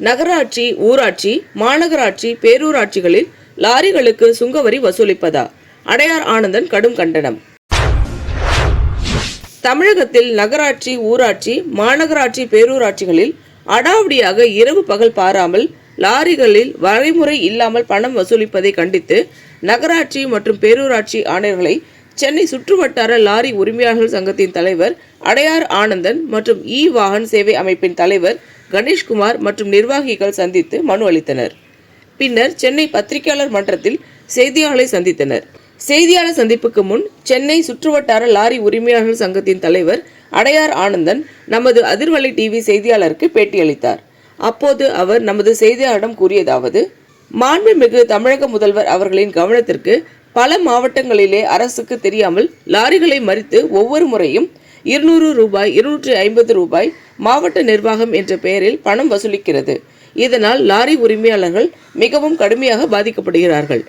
நகராட்சி ஊராட்சி மாநகராட்சி பேரூராட்சிகளில் லாரிகளுக்கு சுங்கவரி வசூலிப்பதா? அடையார் ஆனந்தன் கடும் கண்டனம். தமிழகத்தில் நகராட்சி ஊராட்சி மாநகராட்சி பேரூராட்சிகளில் அடாவடியாக இரவு பகல் பாராமல் லாரிகளில் வரைமுறை இல்லாமல் பணம் வசூலிப்பதை கண்டித்து நகராட்சி மற்றும் பேரூராட்சி ஆணையர்களை சென்னை சுற்றுவட்டார லாரி உரிமையாளர்கள் சங்கத்தின் தலைவர் அடையார் ஆனந்தன் மற்றும் இ வாகன் சேவை அமைப்பின் தலைவர் கணேஷ்குமார் மற்றும் நிர்வாகிகள் சந்தித்து மனு அளித்தனர். பின்னர் சென்னை பத்திரிகையாளர் மன்றத்தில் செய்தியாளர்களை சந்தித்தனர். செய்தியாளர் சந்திப்புக்கு முன் சென்னை சுற்றுவட்டார லாரி உரிமையாளர்கள் சங்கத்தின் தலைவர் அடையார் ஆனந்தன் நமது அதிர்வலை டிவி செய்தியாளருக்கு பேட்டியளித்தார். அப்போது அவர் நமது செய்தியாளரிடம் கூறியதாவது மாண்புமிகு தமிழக முதல்வர் அவர்களின் கவனத்திற்கு பல மாவட்டங்களிலே அரசுக்கு தெரியாமல் லாரிகளை மறித்து ஒவ்வொரு முறையும் இருநூறு ரூபாய் இருநூற்றி ஐம்பது ரூபாய் மாவட்ட நிர்வாகம் என்ற பெயரில் பணம் வசூலிக்கிறது. இதனால் லாரி உரிமையாளர்கள் மிகவும் கடுமையாக பாதிக்கப்படுகிறார்கள்.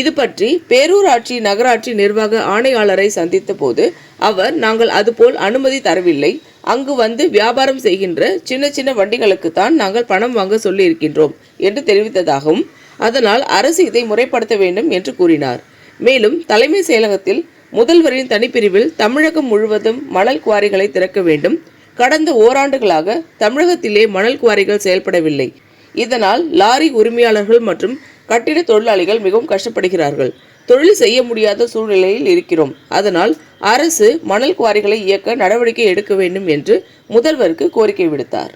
இது பற்றி பேரூராட்சி நகராட்சி நிர்வாக ஆணையாளரை சந்தித்த போது அவர் நாங்கள் அதுபோல் அனுமதி தரவில்லை. அங்கு வந்து வியாபாரம் செய்கின்ற சின்ன சின்ன வண்டிகளுக்கு தான் நாங்கள் பணம் வாங்க சொல்லியிருக்கின்றோம் என்று தெரிவித்ததாகவும் அதனால் அரசு இதை முறைப்படுத்த வேண்டும் என்று கூறினார். மேலும் தலைமை செயலகத்தில் முதல்வரின் தனிப்பிரிவில் தமிழகம் முழுவதும் மணல் குவாரிகளை திறக்க வேண்டும். கடந்த ஓராண்டுகளாக தமிழகத்திலே மணல் குவாரிகள் செயல்படவில்லை. இதனால் லாரி உரிமையாளர்கள் மற்றும் கட்டிட தொழிலாளிகள் மிகவும் கஷ்டப்படுகிறார்கள். தொழில் செய்ய முடியாத சூழ்நிலையில் இருக்கிறோம். அதனால் அரசு மணல் குவாரிகளை இயக்க நடவடிக்கை எடுக்க வேண்டும் என்று முதல்வருக்கு கோரிக்கை விடுத்தார்.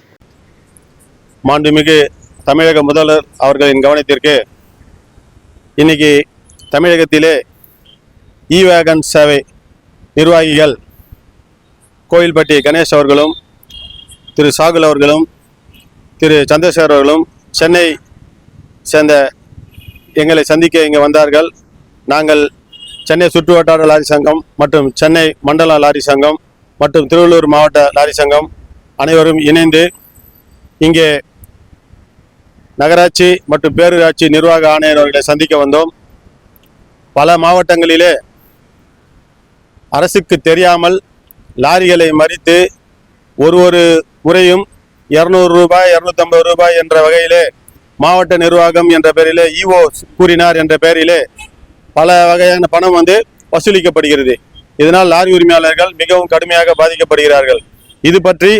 மாண்புமிகு தமிழக முதல்வர் அவர்களின் கவனத்திற்கு இன்னைக்கு தமிழகத்திலே e இ வேகன் சேவை நிர்வாகிகள் கோயில்பட்டி கணேஷ் அவர்களும் திரு சாகுல் அவர்களும் திரு சந்திரசேகர் அவர்களும் சென்னை சேர்ந்த எங்களை சந்திக்க இங்கே வந்தார்கள். நாங்கள் சென்னை சுற்றுவட்டார லாரி சங்கம் மற்றும் சென்னை மண்டல லாரி சங்கம் மற்றும் திருவள்ளூர் மாவட்ட லாரி சங்கம் அனைவரும் இணைந்து இங்கே நகராட்சி மற்றும் பேரூராட்சி நிர்வாக ஆணையர் அவர்களை சந்திக்க வந்தோம். பல மாவட்டங்களிலே அரசுக்கு தெரியாமல் லாரிகளை மறித்து ஒரு ஒரு முறையும் இரநூறு ரூபாய் இரநூத்தம்பது ரூபாய் என்ற வகையிலே மாவட்ட நிர்வாகம் என்ற பெயரிலே இஓ கூறினார் என்ற பெயரிலே பல வகையான பணம் வந்து வசூலிக்கப்படுகிறது. இதனால் லாரி உரிமையாளர்கள் மிகவும் கடுமையாக பாதிக்கப்படுகிறார்கள். இது பற்றி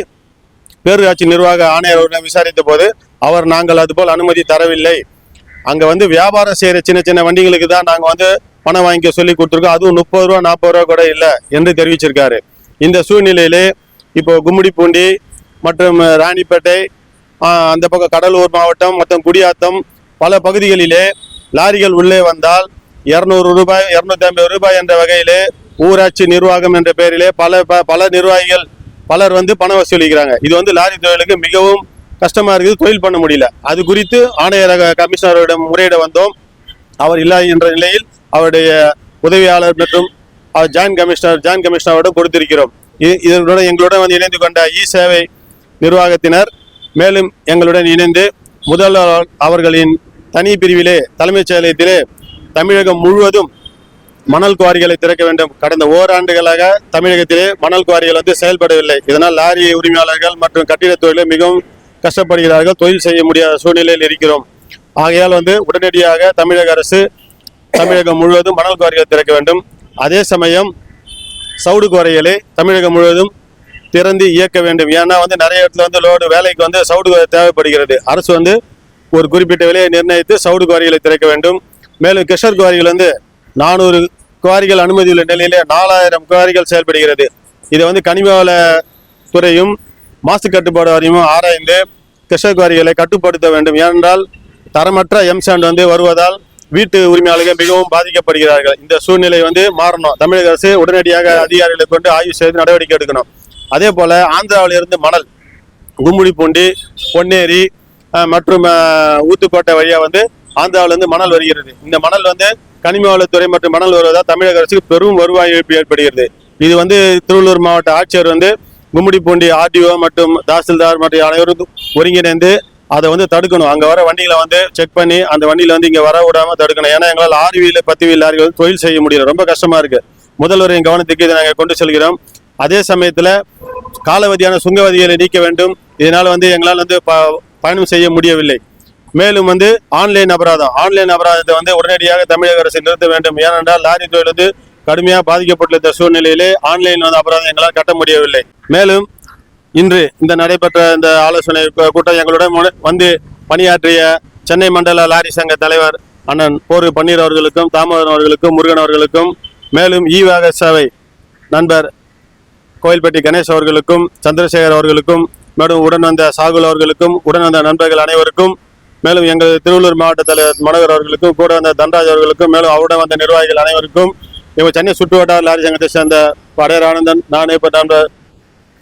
பேரூராட்சி நிர்வாக ஆணையர் விசாரித்த போது அவர் நாங்கள் அதுபோல் அனுமதி தரவில்லை. அங்கே வந்து வியாபாரம் செய்கிற சின்ன சின்ன வண்டிகளுக்கு தான் நாங்கள் வந்து பணம் வாங்கிக்க சொல்லி கொடுத்துருக்கோம். அதுவும் முப்பது ரூபா நாற்பது ரூபா கூட இல்லை என்று தெரிவிச்சிருக்காரு. இந்த சூழ்நிலையிலே இப்போ கும்மிடிப்பூண்டி மற்றும் ராணிப்பேட்டை அந்த பக்கம் கடலூர் மாவட்டம் மற்றும் குடியாத்தம் பல பகுதிகளிலே லாரிகள் உள்ளே வந்தால் இரநூறு ரூபாய் இரநூத்தி ஐம்பது ரூபாய் என்ற வகையிலே ஊராட்சி நிர்வாகம் என்ற பெயரிலே பல ப- பல நிர்வாகிகள் பலர் வந்து பணம் வசூலிக்கிறாங்க. இது வந்து லாரி தொழிலுக்கு மிகவும் கஷ்டமா இருக்குது தொழில் பண்ண முடியல. அது குறித்து ஆணையரக கமிஷனரிடம் முறையிட வந்தோம். அவர் இல்லை என்ற நிலையில் அவருடைய உதவியாளர் மற்றும் ஜாயின்ட் கமிஷனர் ஜாயின்ட் கமிஷனரோட கொடுத்திருக்கிறோம். இதனுடன் எங்களுடன் வந்து இணைந்து கொண்ட இ சேவை நிர்வாகத்தினர் மேலும் எங்களுடன் இணைந்து முதல்வர் அவர்களின் தனி பிரிவிலே தலைமைச் செயலகத்திலே தமிழகம் முழுவதும் மணல் குவாரிகளை திறக்க வேண்டும். கடந்த ஓராண்டுகளாக தமிழகத்திலே மணல் குவாரிகள் வந்து செயல்படவில்லை. இதனால் லாரி உரிமையாளர்கள் மற்றும் கட்டிட தொழிலை மிகவும் கஷ்டப்படுகிறார்கள் தொழில் செய்ய முடியாத சூழ்நிலையில் இருக்கிறோம். ஆகையால் வந்து உடனடியாக தமிழக அரசு தமிழகம் முழுவதும் மணல் குவாரிகளை திறக்க வேண்டும். அதே சமயம் சவுடு குவாரிகளை தமிழகம் முழுவதும் திறந்து இயக்க வேண்டும். ஏன்னா வந்து நிறைய இடத்துல வந்து லோடு வேலைக்கு வந்து சவுடு தேவைப்படுகிறது. அரசு வந்து ஒரு குறிப்பிட்ட விலையை நிர்ணயித்து சவுடு குவாரிகளை திறக்க வேண்டும். மேலும் கிஷர் குவாரிகள் வந்து நானூறு குவாரிகள் அனுமதியுள்ள நிலையிலே நாலாயிரம் குவாரிகள் செயல்படுகிறது. இதை வந்து கனிம வள துறையும் மாசு கட்டுப்பாடு வாரியமும் ஆராய்ந்து கிஷர் கட்டுப்படுத்த வேண்டும். ஏனென்றால் தரமற்ற எம்சாண்ட் வந்து வருவதால் வீட்டு உரிமையாளர்கள் மிகவும் பாதிக்கப்படுகிறார்கள். இந்த சூழ்நிலை வந்து மாறணும். தமிழக அரசு உடனடியாக அதிகாரிகளை கொண்டு ஆய்வு செய்து நடவடிக்கை எடுக்கணும். அதே போல ஆந்திராவில் இருந்து மணல் கும்முடிப்பூண்டி பொன்னேரி மற்றும் ஊத்துக்கோட்டை வழியாக வந்து ஆந்திராவிலிருந்து மணல் வருகிறது. இந்த மணல் வந்து கனிம வளத்துறை மற்றும் மணல் வருவதால் தமிழக அரசுக்கு பெரும் வருவாய் இழப்பு ஏற்படுகிறது. இது வந்து திருவள்ளூர் மாவட்ட ஆட்சியர் வந்து கும்முடிப்பூண்டி ஆர்டிஓ மற்றும் தாசில்தார் மற்றும் அனைவரும் ஒருங்கிணைந்து அதை வந்து தடுக்கணும். அங்கே வர வண்டிகளை வந்து செக் பண்ணி அந்த வண்டியில் வந்து இங்கே வர விடாமல் தடுக்கணும். ஏன்னா எங்களால் ஆறு வீல பத்து வீல் லாரிகள் தொழில் செய்ய முடியல. ரொம்ப கஷ்டமாக இருக்குது முதல்வர் முதல்வரின் கவனத்துக்கு இதை நாங்கள் கொண்டு செல்கிறோம். அதே சமயத்தில் காலவதியான சுங்கவதிகளை நீக்க வேண்டும். இதனால் வந்து எங்களால் வந்து ப- பயணம் செய்ய முடியவில்லை. மேலும் வந்து ஆன்லைன் அபராதம். ஆன்லைன் அபராதத்தை வந்து உடனடியாக தமிழக அரசு நிறுத்த வேண்டும். ஏனென்றால் லாரி தொழில் வந்து கடுமையாக பாதிக்கப்பட்டுள்ள சூழ்நிலையிலே ஆன்லைன் வந்து அபராதம் எங்களால் கட்ட முடியவில்லை. மேலும் இன்று இந்த நடைபெற்ற இந்த ஆலோசனை கூட்டம் எங்களுடன் வந்து பணியாற்றிய சென்னை மண்டல லாரி சங்க தலைவர் அண்ணன் போர் பன்னீர் அவர்களுக்கும் தாமோதரன் அவர்களுக்கும் முருகன் அவர்களுக்கும் மேலும் ஈவாக சேவை நண்பர் கோயில்பட்டி கணேஷ் அவர்களுக்கும் சந்திரசேகர் அவர்களுக்கும் மேலும் உடன் வந்த சாகுல் அவர்களுக்கும் உடன் வந்த நண்பர்கள் அனைவருக்கும் மேலும் எங்கள் திருவள்ளூர் மாவட்ட தலைவர் மனோகர் அவர்களுக்கும் கூட வந்த தன்ராஜ் அவர்களுக்கும் மேலும் அவருடன் வந்த நிர்வாகிகள் அனைவருக்கும் இவங்க சென்னை சுற்று வட்டார லாரி சங்கத்தை சேர்ந்த படையர் ஆனந்தன் நானே இப்போ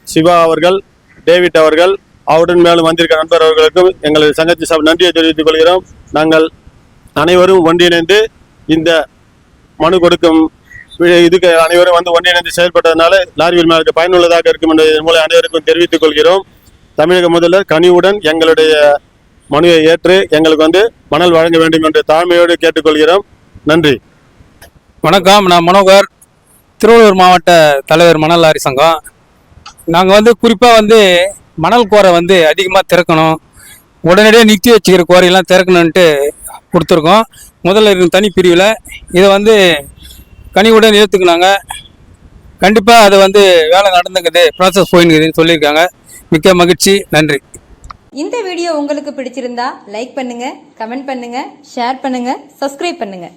சிவா அவர்கள் டேவிட் அவர்கள் அவருடன் மேலும் வந்திருக்க நண்பர் அவர்களுக்கும் எங்களது சங்கத்தின் சார்பில் நன்றியை தெரிவித்துக் கொள்கிறோம். நாங்கள் அனைவரும் ஒன்றிணைந்து இந்த மனு கொடுக்கும் வி- இதுக்கு அனைவரும் வந்து ஒன்றிணைந்து செயல்பட்டதனால லாரி உரிமையாளருக்கு பயனுள்ளதாக இருக்கும் என்பதை மூலம் அனைவருக்கும் தெரிவித்துக் கொள்கிறோம். தமிழக முதல்வர் கனிவுடன் எங்களுடைய மனுவை ஏற்று எங்களுக்கு வந்து மணல் வழங்க வேண்டும் என்று தாழ்மையோடு கேட்டுக்கொள்கிறோம். நன்றி. வணக்கம் நான் மனோகர். திருவள்ளூர் மாவட்ட தலைவர் மணல் லாரி சங்கம். நாங்கள் வந்து குறிப்பாக வந்து மணல் கோரை வந்து அதிகமாக திறக்கணும். உடனடியாக நிறுத்தி வச்சுக்கிற கோரையெல்லாம் திறக்கணுன்ட்டு கொடுத்துருக்கோம். முதல்ல இருக்கும் தனி பிரிவில் இதை வந்து கனிவுடன் ஏற்றுக்குனாங்க கண்டிப்பாக அது வந்து வேலை நடந்துக்குது ப்ராசஸ் போயின்னுக்குதுன்னு சொல்லியிருக்காங்க. மிக்க மகிழ்ச்சி நன்றி. இந்த வீடியோ உங்களுக்கு பிடிச்சிருந்தா லைக் பண்ணுங்க கமெண்ட் பண்ணுங்க ஷேர் பண்ணுங்க சப்ஸ்கிரைப் பண்ணுங்க.